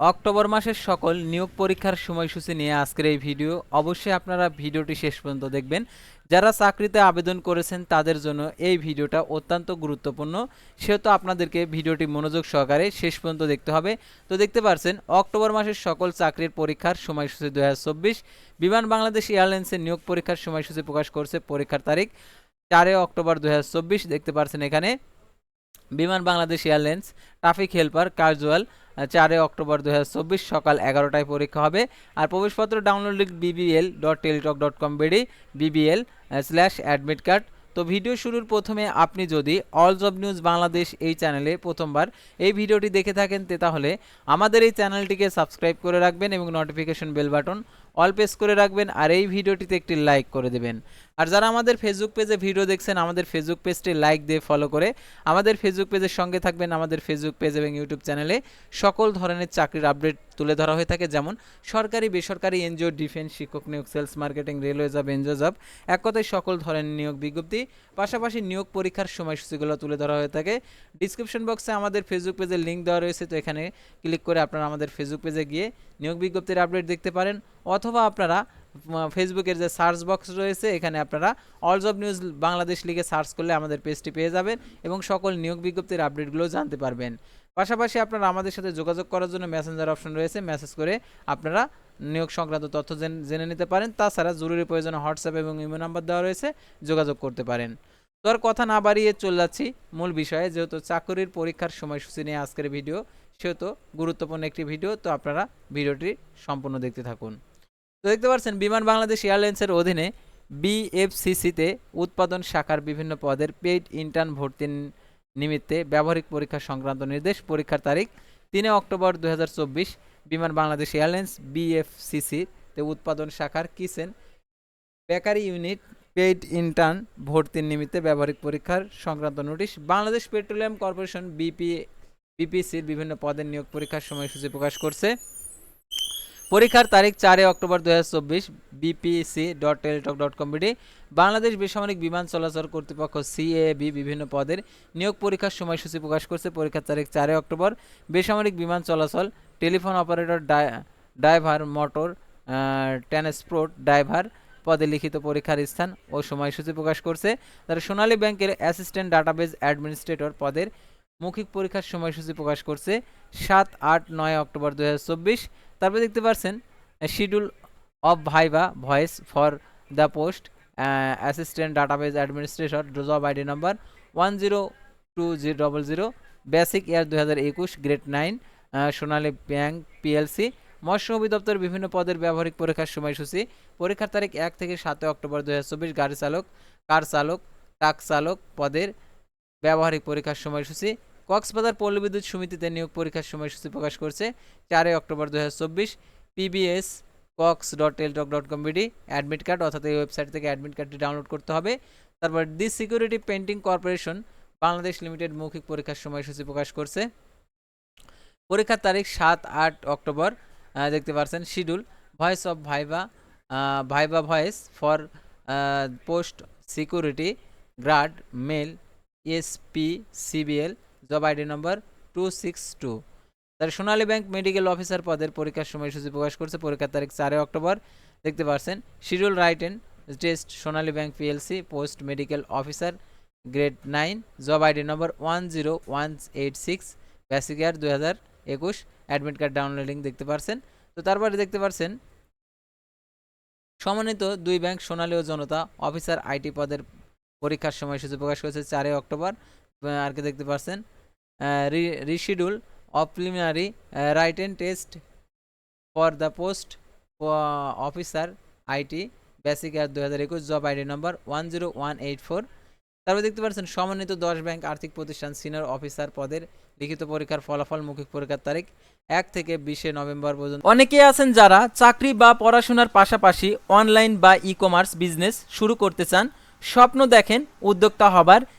October মাসের সকল নিয়োগ পরীক্ষার সময়সূচি নিয়ে আজকের এই ভিডিও। অবশ্যই আপনারা ভিডিওটি শেষ পর্যন্ত দেখবেন। যারা চাকরিতে আবেদন করেছেন, তাদের জন্য এই ভিডিওটা অত্যন্ত গুরুত্বপূর্ণ। সেহেতু আপনাদেরকে ভিডিওটি মনোযোগ সহকারে শেষ পর্যন্ত দেখতে হবে। তো দেখতে পারছেন, অক্টোবর মাসের সকল চাকরির পরীক্ষার সময়সূচি দু হাজার চব্বিশ। বিমান বাংলাদেশ এয়ারলাইন্সের নিয়োগ পরীক্ষার সময়সূচি প্রকাশ করছে পরীক্ষার তারিখ চারে অক্টোবর দু হাজার চব্বিশ। দেখতে পারছেন এখানে, Biman Bangladesh airlines, traffic helper casual চারে অক্টোবর দু হাজার চব্বিশ সকাল এগারোটায় পরীক্ষা হবে। আর প্রবেশপত্র download BBL dot Teletalk dot com BD BBL slash admit card তো ভিডিও শুরুর প্রথমে আপনি যদি অল জব নিউজ বাংলাদেশ এই চ্যানেলে প্রথমবার এই ভিডিওটি দেখে থাকেন, তে তাহলে আমাদের এই চ্যানেলটিকে সাবস্ক্রাইব করে রাখবেন এবং notification bell button all press করে রাখবেন। আর এই ভিডিওটিতে একটি লাইক করে দেবেন। আর যারা আমাদের ফেসবুক পেজে ভিডিও দেখছেন, আমাদের ফেসবুক পেজটি লাইক দিয়ে ফলো করে আমাদের ফেসবুক পেজের সঙ্গে থাকবেন আমাদের ফেসবুক পেজ এবং ইউটিউব চ্যানেলে সকল ধরনের চাকরির আপডেট তুলে ধরা হয়ে থাকে। যেমন সরকারি, বেসরকারি এনজিও ডিফেন্স শিক্ষক নিয়োগ sales marketing railway job NGO job এক কথায় সকল ধরনের নিয়োগ বিজ্ঞপ্তি। পাশাপাশি নিয়োগ পরীক্ষার সময়সূচিগুলো তুলে ধরা হয়ে থাকে। ডিসক্রিপশন বক্সে আমাদের ফেসবুক পেজের লিঙ্ক দেওয়া রয়েছে, তো এখানে ক্লিক করে আপনারা আমাদের ফেসবুক পেজে গিয়ে নিয়োগ বিজ্ঞপ্তির আপডেট দেখতে পারেন। অথবা আপনারা ফেসবুকের যে সার্চ বক্স রয়েছে, এখানে আপনারা অল জব নিউজ বাংলাদেশ লিগে সার্চ করলে আমাদের পেজটি পেয়ে যাবেন এবং সকল নিয়োগ বিজ্ঞপ্তির আপডেটগুলো জানতে পারবেন। পাশাপাশি আপনারা আমাদের সাথে যোগাযোগ করার জন্য মেসেঞ্জার অপশন রয়েছে মেসেজ করে আপনারা নিয়োগ সংক্রান্ত তথ্য জেনে নিতে পারেন। তাছাড়া জরুরি প্রয়োজনে হোয়াটসঅ্যাপ এবং ইমো নাম্বার দেওয়া রয়েছে, যোগাযোগ করতে পারেন। তো আর কথা না বাড়িয়ে চলে যাচ্ছি মূল বিষয়ে, যেহেতু চাকরির পরীক্ষার সময়সূচি নিয়ে আজকের ভিডিও সেহেতু গুরুত্বপূর্ণ একটি ভিডিও তো আপনারা ভিডিওটি সম্পূর্ণ দেখতে থাকুন। তো দেখতে পাচ্ছেন বিমান বাংলাদেশ এয়ারলাইন্সের অধীনে বিএফসিসিতে উৎপাদন শাখার বিভিন্ন পদের পেইড ইন্টার্ন ভর্তির নিমিত্তে ব্যবহারিক পরীক্ষা সংক্রান্ত নির্দেশ পরীক্ষার তারিখ তিনে অক্টোবর দু হাজার চব্বিশ, বিমান বাংলাদেশ এয়ারলাইন্স বিএফসিসি তে উৎপাদন শাখার kitchen bakery unit paid intern ভর্তির নিমিত্তে ব্যবহারিক পরীক্ষার সংক্রান্ত notice, Bangladesh petroleum corporation BP বিপিসির বিভিন্ন পদের নিয়োগ পরীক্ষার সময়সূচি প্রকাশ করছে। পরীক্ষার তারিখ চারে অক্টোবর দু চব্বিশ BPC dot Teletalk dot com BD, Bangladesh বেসামরিক বিমান চলাচল কর্তৃপক্ষ সিএবি বিভিন্ন পদের নিয়োগ পরীক্ষার সময়সূচি প্রকাশ করছে। পরীক্ষার তারিখ চারে অক্টোবর। বেসামরিক বিমান চলাচল, telephone operator driver motor transport driver পদে লিখিত পরীক্ষার স্থান ও সময়সূচি প্রকাশ করছে। তারা সোনালী ব্যাংকের অ্যাসিস্ট্যান্ট ডাটাবেজ অ্যাডমিনিস্ট্রেটর পদের মৌখিক পরীক্ষার সময়সূচি প্রকাশ করছে। সাত আট নয় অক্টোবর দু হাজার চব্বিশ। তারপরে দেখতে পাচ্ছেন schedule of viva voice for the post assistant database administrator job ID number one zero two zero double zero basic year দু হাজার একুশ grade nine Sonali bank PLC মৎস্য অধিদপ্তর বিভিন্ন পদের ব্যবহারিক পরীক্ষার সময়সূচি, পরীক্ষার তারিখ এক থেকে সাতই অক্টোবর দু হাজার চব্বিশ, গাড়ি চালক, কার চালক, ট্রাক চালক পদের ব্যবহারিক পরীক্ষার সময়সূচি কক্সবাজার পৌর বিদ্যুৎ সমিতিতে নিয়োগ পরীক্ষার সময়সূচি প্রকাশ করছে চারই অক্টোবর দু হাজার চব্বিশ PBS Cox dot Teletalk dot com BD admit card অর্থাৎ এই ওয়েবসাইট থেকে অ্যাডমিট কার্ডটি ডাউনলোড করতে হবে। তারপর the security printing corporation, Bangladesh limited মৌখিক পরীক্ষার সময়সূচি প্রকাশ করছে। পরীক্ষার তারিখ সাত আট অক্টোবর দেখতে পাচ্ছেন schedule, voice of viva viva voice for post security guard male SP CBL job ID number two six two. তার সোনালী ব্যাংক মেডিকেল অফিসার পদের পরীক্ষার সময়সূচি প্রকাশ করছে। পরীক্ষার তারিখ চারই অক্টোবর। দেখতে পাচ্ছেন schedule write and test, Sonali bank PLC, post medical officer, grade nine, job ID number one zero one eight six, basic year দুই হাজার একুশ, অ্যাডমিট কার্ড ডাউনলোডিং দেখতে পারছেন। তো তারপরে দেখতে পারছেন, সমন্বিত দুই ব্যাংক, সোনালী ও জনতা অফিসার আইটি পদের পরীক্ষার সময়সূচি প্রকাশ করেছে চারই অক্টোবর। আর কি দেখতে পাচ্ছেন reschedule of preliminary write and test for the post officer IT basic year দু হাজার একুশ job ID number one zero one eight four তারপর দেখতে পাচ্ছেন, সমন্বিত দশ ব্যাংক আর্থিক প্রতিষ্ঠান সিনিয়র অফিসার পদের লিখিত পরীক্ষার ফলাফল, মৌখিক পরীক্ষার তারিখ এক থেকে বিশে নভেম্বর পর্যন্ত। অনেকেই আছেন যারা চাকরি বা পড়াশোনার পাশাপাশি অনলাইন বা ই কমার্স বিজনেস শুরু করতে চান, স্বপ্ন দেখেন উদ্যোক্তা হবার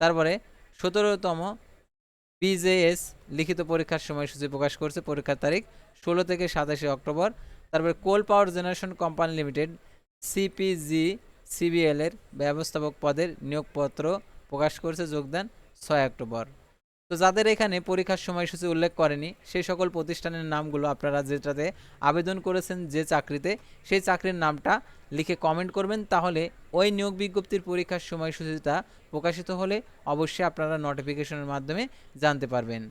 তারপরে সতেরোতম বিজেএস লিখিত পরীক্ষার সময়সূচি প্রকাশ করছে, পরীক্ষার তারিখ ষোলো থেকে সাতাশে অক্টোবর। তারপরে coal power generation company limited CPG সিবিএলের ব্যবস্থাপক পদের নিয়োগপত্র প্রকাশ করছে, যোগদান ছয় অক্টোবর। তো যাদের এখানে পরীক্ষার সময়সূচি উল্লেখ করেনি, সেই সকল প্রতিষ্ঠানের নামগুলো আপনারা যেটাতে আবেদন করেছেন যে চাকরিতে, সেই চাকরির নামটা লিখে কমেন্ট করবেন। তাহলে ওই নিয়োগ বিজ্ঞপ্তির পরীক্ষার সময়সূচিটা প্রকাশিত হলে অবশ্যই আপনারা নোটিফিকেশনের মাধ্যমে জানতে পারবেন।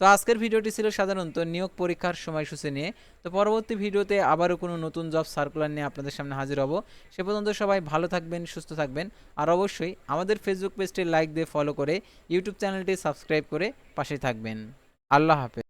তো আজকের ভিডিওটি ছিল সাধারণত নিয়োগ পরীক্ষার সময়সূচি নিয়ে। তো পরবর্তী ভিডিওতে আবারও কোনো নতুন জব সার্কুলার নিয়ে আপনাদের সামনে হাজির হব। সে পর্যন্ত সবাই ভালো থাকবেন, সুস্থ থাকবেন। আর অবশ্যই আমাদের ফেসবুক পেজটি লাইক দিয়ে ফলো করে ইউটিউব চ্যানেলটি সাবস্ক্রাইব করে পাশে থাকবেন। আল্লাহ হাফেজ।